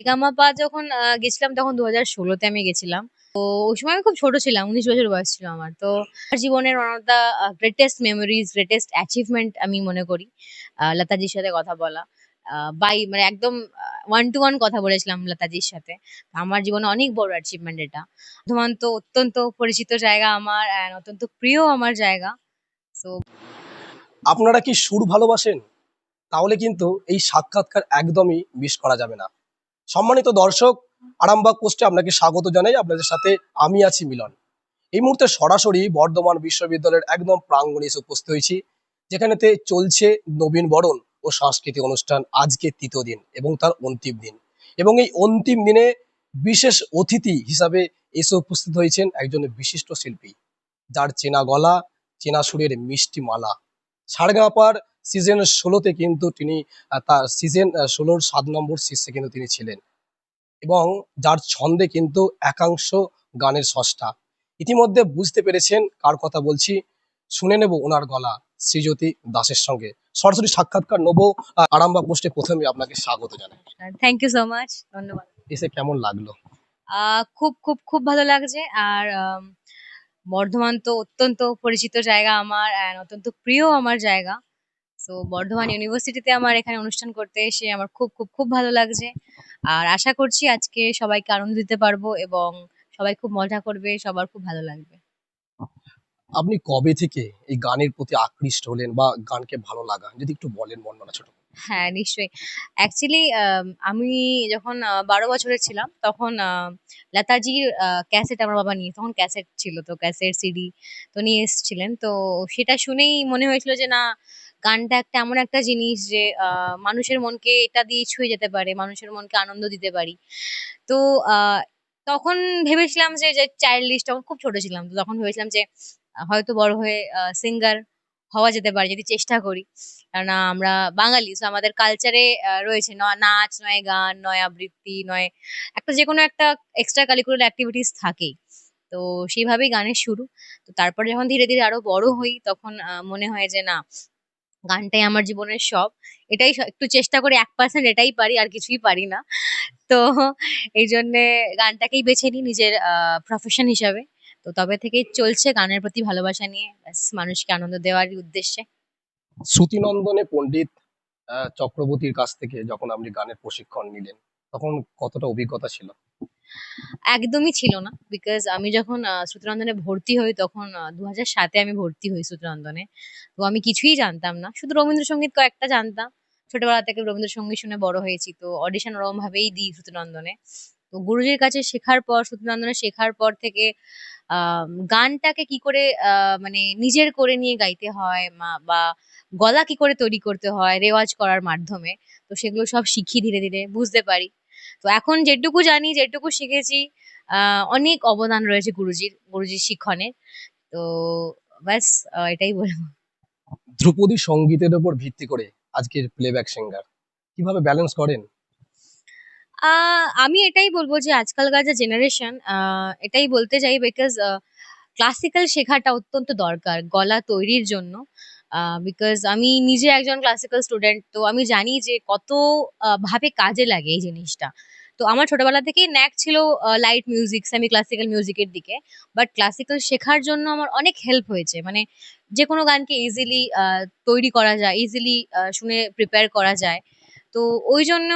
গামাপা যখন আহ, গেছিলাম তখন দু হাজার ষোলোতে আমি গেছিলাম। তো ওই সময় আমি খুব ছোট ছিলাম উনিশ বছর বয়স ছিল আমার। তো জীবনের one of the greatest memories greatest achievement আমি মনে করি আহ, লতাজির সাথে কথা বলা। বাই মানে একদম ওয়ান টু ওয়ান কথা বলেছিলাম লতাজির সাথে। আমার জীবনে অনেক বড় অ্যাচিভমেন্ট এটা। বর্ধমান তো অত্যন্ত পরিচিত জায়গা আমার অত্যন্ত প্রিয় আমার জায়গা। তো আপনারা কি সুর ভালোবাসেন? তাহলে কিন্তু এই সাক্ষাৎকার একদমই মিস করা যাবে না। সম্মানিত দর্শক, আরামবাগ পোস্টে আপনাকে স্বাগত জানাই। আপনাদের সাথে আমি আছি মিলন। এই মুহূর্তে সরাসরি বর্ধমান বিশ্ববিদ্যালয়ের একদম প্রাঙ্গণে এসে উপস্থিত হয়েছি, যেখানেতে চলছে নবীন বরণ ও সাংস্কৃতিক অনুষ্ঠান আজকে তৃতীয় দিন এবং তার অন্তিম দিন। এবং এই অন্তিম দিনে বিশেষ অতিথি হিসাবে এসে উপস্থিত হয়েছেন একজন বিশিষ্ট শিল্পী, যার চেনা গলা, চেনা সুরের মিষ্টি মালা সারগাঁপার সিজন ষোলোতে কিন্তু তিনি তার সিজন ষোলোর সাত নম্বর শীর্ষে কিন্তু তিনি ছিলেন। এবং যার ছন্দে কিন্তু একাংশ গানের সষ্টা ইতিমধ্যে বুঝতে পেরেছেন কার কথা বলছি? শুনে নেব ওনার গলা শ্রীজ্যোতি দাসের সঙ্গে। সরাসরি সাক্ষাৎকার নেব আহ, আরামবাগ পোস্টে প্রথমে আপনাকে স্বাগত জানাই। থ্যাংক ইউ সো মাচ ধন্যবাদ। এসে কেমন লাগল? খুব খুব খুব ভালো লাগছে। আর বর্ধমান তো অত্যন্ত পরিচিত জায়গা আমার অত্যন্ত প্রিয় আমার জায়গা। তো বর্ধমান ইউনিভার্সিটিতে আমার এখানে অনুষ্ঠান করতে এসে আমার খুব খুব খুব ভালো লাগছে। আর আশা করছি আজকে সবাইকে আনন্দ দিতে পারব এবং সবাই খুব মজা করবে সবার খুব ভালো লাগবে। আপনি কবে থেকে এই গানের প্রতি আকৃষ্ট হলেন বা গানকে ভালো লাগা? যদি একটু বলেন বর্ণনা ছোট হ্যাঁ নিশ্চয়ই। অ্যাকচুয়ালি আমি যখন বারো বছরের ছিলাম তখন লতাজির ক্যাসেট আমার বাবা নিয়ে তখন ক্যাসেট ছিল তো ক্যাসেট সিডি তো নিয়ে এসেছিলেন। তো সেটা শুনেই মনে হয়েছিল যে না গানটা একটা এমন একটা জিনিস যে আহ, মানুষের মনকে এটা দিয়ে ছুঁয়ে যেতে পারে মানুষের মনকে আনন্দ দিতে পারি। তো আহ, তখন ভেবেছিলাম যে যে চাইল্ডিশ তখন খুব ছোট ছিলাম তো তখন ভেবেছিলাম যে হয়তো বড় হয়ে সিঙ্গার হওয়া যেতে পারে যদি চেষ্টা করি। কেননা আমরা বাঙালি তো আমাদের কালচারে রয়েছে ন- নাচ নয় গান নয় আবৃত্তি নয় একটা যে কোনো একটা এক্সট্রা কারিকুলার অ্যাক্টিভিটিস থাকেই। তো সেইভাবেই গানের শুরু। তো তারপর যখন ধীরে ধীরে আরও বড় হই তখন মনে হয় যে না গানটাই আমার জীবনের সব। এটাই একটু চেষ্টা করে এক পার্সেন্ট এটাই পারি, আর কিছুই পারি না। তো এই জন্যে গানটাকেই বেছে নিই নিজের প্রফেশন হিসাবে। তো তবে থেকেই চলছে গানের প্রতি ভালোবাসা নিয়ে। মানুষকে আনন্দ দেওয়ার উদ্দেশ্যে। শ্রুতিনন্দনে পণ্ডিত চক্রবর্তীর কাছ থেকে যখন আপনি গানের প্রশিক্ষণ নিলেন, তখন কতটা অভিজ্ঞতা ছিল? একদমই ছিল না। বিকজ আমি যখন আহ, শ্রুতিনন্দনে ভর্তি হই তখন দু হাজার সাতে আমি ভর্তি হই শ্রুতিনন্দনে তো আমি কিছুই জানতাম না। শুধু রবীন্দ্রসঙ্গীত কয়েকটা জানতাম। ছোটবেলা থেকে রবীন্দ্রসঙ্গীত শুনে বড় হয়েছি। তো অডিশন ওরকম ভাবেই দিই শ্রুতিনন্দনে তো গুরুজির কাছে শেখার পর শ্রুতিনন্দনে শেখার পর থেকে গানটাকে কি করে মানে নিজের করে নিয়ে গাইতে হয় বা গলা কি করে তৈরি করতে হয় রেওয়াজ করার মাধ্যমে তো সেগুলো সব শিখি ধীরে ধীরে বুঝতে পারি। তো এখন যেটুকু জানি যেটুকু শিখেছি অনেক অবদান রয়েছে গুরুজির গুরুজির শিক্ষণে। তো ব্যাস এটাই বলব। ধ্রুপদী সঙ্গীতের উপর ভিত্তি করে আজকের প্লেব্যাক সিঙ্গার কীভাবে ব্যালেন্স করেন? আহ, আমি এটাই বলব যে আজকালকার যে জেনারেশন এটাই বলতে চাই বিকজ ক্লাসিক্যাল শেখাটা অত্যন্ত দরকার গলা তৈরির জন্য। বিকজ আমি নিজে একজন ক্লাসিক্যাল স্টুডেন্ট তো আমি জানি যে কত ভাবে কাজে লাগে এই জিনিসটা। তো আমার ছোটবেলা থেকেই ন্যাক ছিল লাইট মিউজিক সেমি ক্লাসিক্যাল মিউজিকের দিকে। বাট ক্লাসিক্যাল শেখার জন্য আমার অনেক হেল্প হয়েছে। মানে যে কোনো গানকে ইজিলি তৈরি করা যায় ইজিলি শুনে প্রিপেয়ার করা যায়। তো ওই জন্য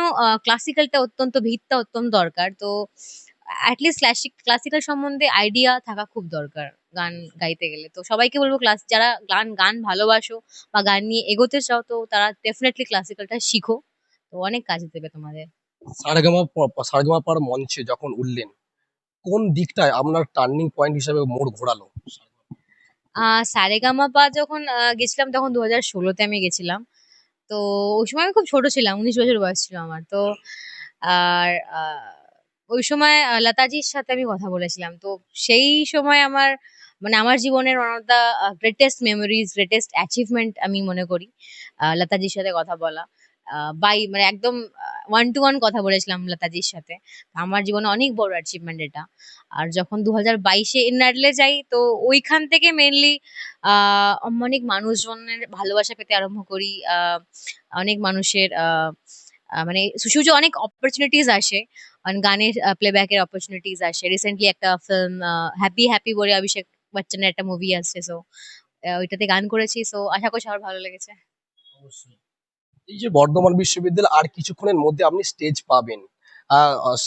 ক্লাসিক্যালটা অত্যন্ত ভিতটা অত্যন্ত দরকার। তো অ্যাটলিস্ট ক্লাসিক ক্লাসিক্যাল সম্বন্ধে আইডিয়া থাকা খুব দরকার। গান গাইতে গেলে। তো সবাইকে বলব ক্লাস যারা গান গান ভালোবাসো বা গান নিয়ে এগোতে চাও তো তারা ডেফিনেটলি ক্লাসিক্যালটা শিখো। তো অনেক কাজে দেবে তোমাদের। সারেগামা প- সারেগামা পার মঞ্চে যখন উঠলেন কোন দিকটায় আপনার টার্নিং পয়েন্ট হিসাবে মোড় ঘোরালো? আহ সারেগামাপা যখন গেছিলাম তখন দু হাজার ষোলোতে আমি গেছিলাম। তো ওই সময় আমি খুব ছোট ছিলাম উনিশ বছর বয়স ছিল আমার। তো আর ওই সময় লতাজির সাথে আমি কথা বলেছিলাম। তো সেই সময় আমার মানে আমার জীবনের one of the greatest memories greatest achievement আমি মনে করি লতাজির সাথে কথা বলা। বাই মানে একদম ওয়ান টু ওয়ান কথা বলেছিলাম লতাজির সাথে। আমার জীবনে অনেক বড় অ্যাচিভমেন্ট এটা। আর যখন দু হাজার বাইশে এনাডলে যাই, তো ওইখান থেকে মেনলি অনেক মানুষজনের ভালোবাসা পেতে আরম্ভ করি। অনেক মানুষের মানে সুসুজে অনেক অপরচুনিটিস আসে। অন গানের প্লেব্যাকের অপরচুনিটিস আসে। রিসেন্টলি একটা ফিল্ম হ্যাপি হ্যাপি বলে অভিষেক বচ্চনের একটা মুভি আসছে সো ওইটাতে গান করেছি সো আশা করছি আমার ভালো লেগেছে। এই যে বর্ধমান বিশ্ববিদ্যালয় আর কিছুক্ষণের মধ্যে আপনি স্টেজ পাবেন।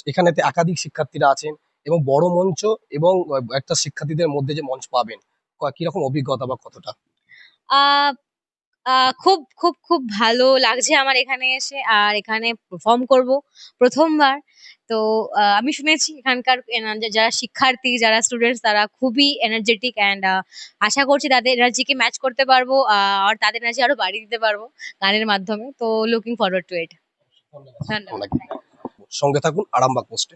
এখানেতে একাধিক শিক্ষার্থীরা আছেন এবং বড় মঞ্চ এবং একটা শিক্ষার্থীদের মধ্যে যে মঞ্চ পাবেন ক- কীরকম অভিজ্ঞতা বা কতটা? খুব খুব খুব ভালো লাগছে আমার এখানে এসে আর এখানে পারফর্ম করব প্রথমবার। তো আমি শুনেছি এখানকার যারা শিক্ষার্থী যারা স্টুডেন্টস তারা খুবই এনার্জেটিক অ্যান্ড আশা করছি তাদের এনার্জিকে ম্যাচ করতে পারব আর তাদের এনার্জি আরও বাড়িয়ে দিতে পারব গানের মাধ্যমে। তো লুকিং ফরওয়ার্ড টু ইট ধন্যবাদ। সঙ্গে থাকুন আরামবাগ পোস্টে